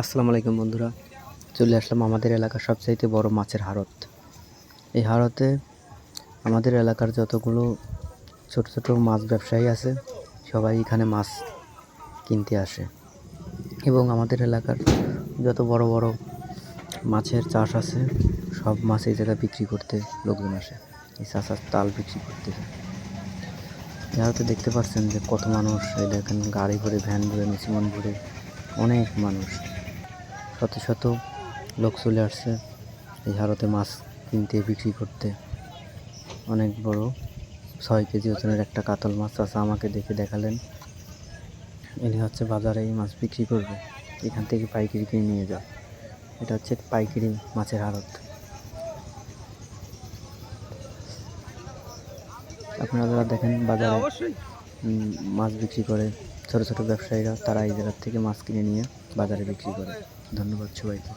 আসসালামু আলাইকুম বন্ধুরা। চলে আসলাম আমাদের এলাকার সবচাইতে বড় মাছের হারত। এই হারতে আমাদের এলাকার যতগুলো ছোট ছোট মাছ ব্যবসায়ী আছে, সবাই এখানে মাছ কিনতে আসে। এবং আমাদের এলাকার যত বড় বড় মাছের চাষ আছে, সব মাছ এই জায়গায় বিক্রি করতে লোকজন আসে। এই চাষার তাল বিক্রি করতে হাড়তে দেখতে পাচ্ছেন যে কত মানুষ, এই দেখেন গাড়ি ভরে ভ্যান ভরে মেশিন ভরে অনেক মানুষ। শত শত লোক চলে আসছে এই হারতে মাছ কিনতে বিক্রি করতে। অনেক বড় ছয় কেজি ওজনের একটা কাতল মাছ চাষা আমাকে দেখে দেখালেন। ইনি হচ্ছে বাজারে এই মাছ বিক্রি করবে। এখান থেকে পাইকারি কিনে নিয়ে যাও। এটা হচ্ছে পাইকারি মাছের হারত। আপনারা যারা দেখেন বাজারে মাছ বিক্রি করে ছোট ছোট ব্যবসায়ীরা তারা এই জেলার থেকে মাছ কিনে নিয়ে বাজারে বিক্রি করে। ধন্যবাদ সবাইকে।